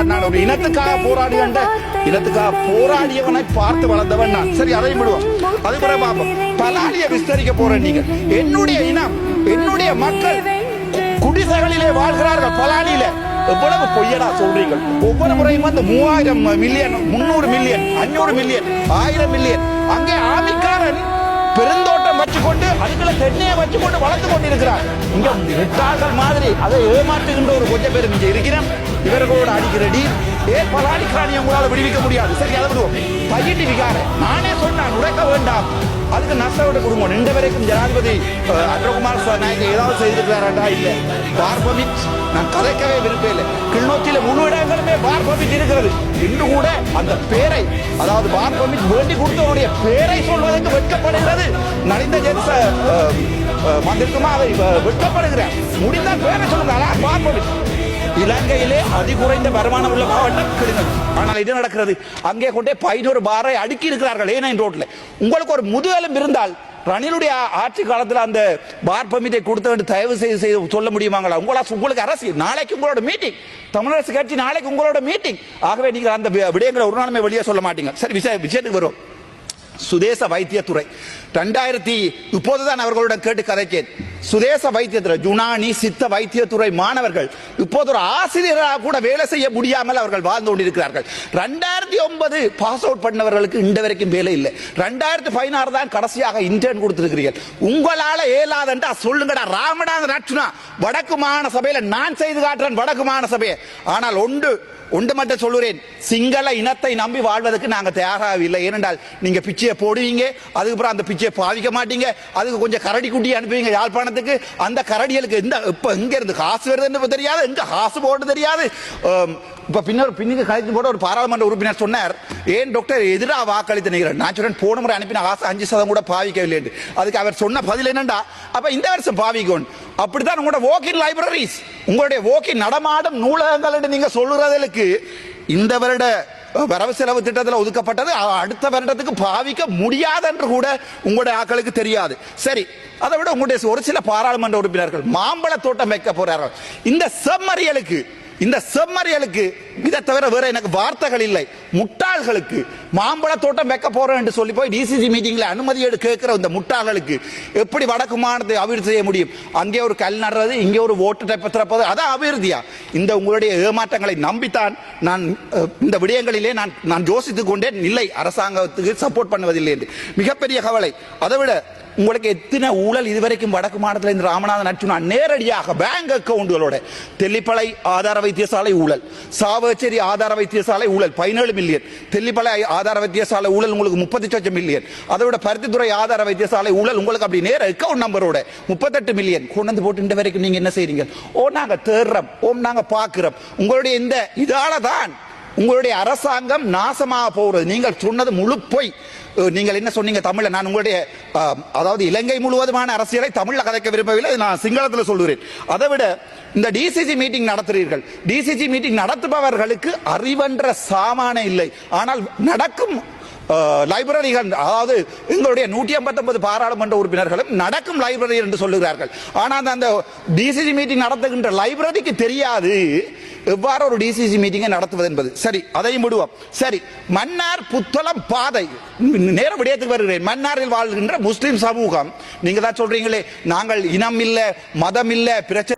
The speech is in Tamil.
வேண்டாம் நான் ஒரு இனத்துக்காக போராடி கண்ட இனத்துக்காக போராடியவனை பார்த்து வளர்ந்தவன் நான். சரி அதை விடுவோம். அது பிறகு பார்ப்போம். பலாலிய விஸ்தரிக்க போறேன் நீங்க என்னுடைய இனம் என்னுடைய மக்கள் குடிசைகளிலே வாழ்கிறார்கள் பலாலியில. எவ்வளவு பொய்யடா சொல்றீங்க ஒவ்வொரு முறையும் வந்து மூவாயிரம் மில்லியன் முன்னூறு மில்லியன் அஞ்சூறு மில்லியன் ஆயிரம் மில்லியன். அங்கே ஆமிக்காரன் பெருந்தோட்டம் வச்சுக்கொண்டு அதுக்குள்ள தென்னையை வச்சுக்கொண்டு வளர்த்து கொண்டிருக்கிறார். இங்க விட்டார்கள் மாதிரி அதை ஏமாற்றுகின்ற ஒரு கொஞ்ச பேர் இங்க இருக்கிறேன் இவர்களோட அடிக்கிறடி. டீல் ஏ பலாடிக்கிறானி உங்களால் விடுவிக்க முடியாது. சரி அதை விடுவோம். பையிட்டு விகார. நானே சொன்னான் உடைக்க வேண்டாம். அதுக்கு நஷ்டப்பட்ட குடும்பம். நின்ற வரைக்கும் ஜனாதிபதி அட்ரகுமார் அன்றகுமார் ஏதாவது செய்திருக்கிறாரா இல்லை? பார்பமிட் நான் கதைக்கவே விருப்பம் இல்லை. கிளிநொச்சியில பர்மிட் இருக்கிறது. இன்று கூட அந்த பேரை அதாவது பார்பமிட் வேண்டி கொடுத்தவருடைய பேரை சொல்வதற்கு வெட்கப்படுகிறது. நலிந்த ஜென்ச வந்திருக்குமா அதை அஹ், வெட்கப்படுகிறேன் முடிந்தால் பேரை சொல்லுங்க அதான் பர்மிட் இலங்கையிலே அதிகுறைந்த வருமானம் உள்ள மாவட்டம் கிளிநொச்சி. ஆனால் இது நடக்கிறது. அங்கே கொண்டே பதினோரு பாரை அடுக்கி இருக்கிறார்கள். ஏனைன் ரோட்ல உங்களுக்கு ஒரு முதுகெலும் இருந்தால் ரணிலுடைய ஆட்சி காலத்தில் அந்த பார் பமிட்டை கொடுத்த தயவு செய்து செய்து சொல்ல முடியுமாங்களா? உங்களா உங்களுக்கு அரசு நாளைக்கு உங்களோட மீட்டிங் தமிழரசு கட்சி நாளைக்கு உங்களோட மீட்டிங் ஆகவே நீங்கள் அந்த விடயங்களை ஒரு நாளுமே வெளியே சொல்ல மாட்டீங்க. சரி விஷய விஷயத்துக்கு வரும் சுதேச வைத்தியத்துறை. ரெண்டாயிரத்தி இப்போதுதான் அவர்களுடன் கேட்டு கதைக்கேன் சுதேச வைத்தியத்துறை ஜுனானி சித்த வைத்தியத்துறை மாணவர்கள் இப்போது ஒரு ஆசிரியராக கூட வேலை செய்ய முடியாமல் அவர்கள் வாழ்ந்து கொண்டிருக்கிறார்கள். ரெண்டாயிரத்தி ஒன்பது பாஸ் அவுட் பண்ணவர்களுக்கு இந்த வரைக்கும் வேலை இல்லை. ரெண்டாயிரத்தி பதினாறு தான் கடைசியாக இன்டர்ன் கொடுத்திருக்கிறீர்கள். உங்களால ஏலாதண்டா சொல்லுங்கடா ராமநாத நட்சுனா வடக்கு மாகாண சபையில நான் செய்து காட்டுறேன் வடக்கு மாகாண சபையை ஆனால் ஒன்று ஒன்று மட்டும் சொல்லுறேன். சிங்கள இனத்தை நம்பி வாழ்வதற்கு நாங்க தயாராகவில்லை. ஏனென்றால் நீங்க பிச்சையை போடுவீங்க அதுக்கப்புறம் அந்த பிச்சையை பாவிக்க மாட்டீங்க அதுக்கு கொஞ்சம் கரடி குட்டி அனுப்புவீங்க உதாரணத்துக்கு அந்த கரடிகளுக்கு இந்த இப்போ எங்க இருந்து காசு வருதுன்னு தெரியாது எங்க காசு போட்டு தெரியாது. இப்போ இப்ப பின்னர் பின்னுக்கு கழித்து போட ஒரு பாராளுமன்ற உறுப்பினர் சொன்னார் ஏன் டாக்டர் எதிராக வாக்களித்து நிற்கிறார்? நான் சொன்னேன் போன முறை அனுப்பின காசு அஞ்சு சதம் கூட பாவிக்கவில்லை என்று. அதுக்கு அவர் சொன்ன பதில் என்னண்டா? அப்ப இந்த வருஷம் பாவிக்கணும் அப்படித்தான் உங்களோட வாக்கின் லைப்ரரிஸ் உங்களுடைய வாக்கின் நடமாடும் நூலகங்கள் என்று நீங்க சொல்லுறதுக்கு இந்த வருட வரவு செலவு திட்டத்தில் ஒதுக்கப்பட்டது. அடுத்த வருடத்துக்கு பாவிக்க முடியாது என்று கூட உங்களுடைய ஆட்களுக்கு தெரியாது. சரி அதை விட உங்களுடைய ஒரு சில பாராளுமன்ற உறுப்பினர்கள் மாம்பழ தோட்டம் வைக்க போறார்கள். இந்த செம்மறியலுக்கு இந்த செம்மறியலுக்கு இதை தவிர வேற எனக்கு வார்த்தைகள் இல்லை. முட்டாள்களுக்கு மாம்பழ தோட்டம் வைக்க போறோம் என்று சொல்லி போய் டிசிசி மீட்டிங்ல அனுமதி எடு கேட்கிற இந்த முட்டாள்களுக்கு எப்படி வடக்கு மாநிலத்தை அபிவிருத்தி செய்ய முடியும்? அங்கே ஒரு கல் நடுறது இங்கே ஒரு ஓட்டு திறப்பது அதான் அபிவிருத்தியா? இந்த உங்களுடைய ஏமாற்றங்களை நம்பித்தான் நான் இந்த விடயங்களிலே நான் நான் யோசித்துக் கொண்டேன். இல்லை அரசாங்கத்துக்கு சப்போர்ட் பண்ணுவதில்லை என்று. மிகப்பெரிய கவலை. அதை விட உங்களுக்கு எத்தனை ஊழல் இதுவரைக்கும் வடக்கு மாநிலத்தில் இந்த ராமநாதன் அர்ச்சுனா நேரடியாக பேங்க் அக்கவுண்டுகளோட தெல்லிப்பளை ஆதார வைத்தியசாலை ஊழல் சாவச்சேரி ஆதார வைத்தியசாலை ஊழல் பதினேழு மில்லியன் தெல்லிப்பளை ஆதார வைத்தியசாலை ஊழல் உங்களுக்கு முப்பத்தி சொச்சம் மில்லியன் அதை விட பருத்தித்துறை ஆதார வைத்தியசாலை ஊழல் உங்களுக்கு அப்படி நேர அக்கவுண்ட் நம்பரோட முப்பத்தெட்டு மில்லியன் கொண்டு வந்து போட்டு இந்த வரைக்கும் நீங்க என்ன செய்றீங்க? ஓ நாங்க தேடுறோம். ஓ நாங்க பாக்குறோம் உங்களுடைய இந்த இதால தான் உங்களுடைய அரசாங்கம் நாசமாக போகிறது. நீங்கள் சொன்னது முழு பொய். நீங்கள் என்ன சொன்னீங்க தமிழ்ல? நான் உங்களுடைய அதாவது இலங்கை முழுவதுமான அரசியலை தமிழில் கதைக்க விரும்பவில்லை. நான் சிங்களத்தில் சொல்கிறேன். அதை விட இந்த டிசிசி மீட்டிங் நடத்துறீர்கள். டிசிசி மீட்டிங் நடத்துபவர்களுக்கு அறிவென்ற சாமானே இல்லை. ஆனால் நடக்கும் லைப்ரரிகள் அதாவது எங்களுடைய நூற்றி ஐம்பத்தொன்பது பாராளுமன்ற உறுப்பினர்களும் நடக்கும் லைப்ரரி என்று சொல்லுகிறார்கள். ஆனால் அந்த டிசிசி மீட்டிங் நடத்துகின்ற லைப்ரரிக்கு தெரியாது. எவ்வாறு ஒரு டிசிசி மீட்டிங்கை நடத்துவது என்பது. சரி அதையும் விடுவோம். சரி மன்னார் புத்தளம் பாதை. நேர விடயத்துக்கு வருகிறேன். மன்னாரில் வாழ்கின்ற முஸ்லிம் சமூகம் நீங்க தான் சொல்றீங்களே நாங்கள் இனம் இல்லை மதம் இல்லை பிரச்சனை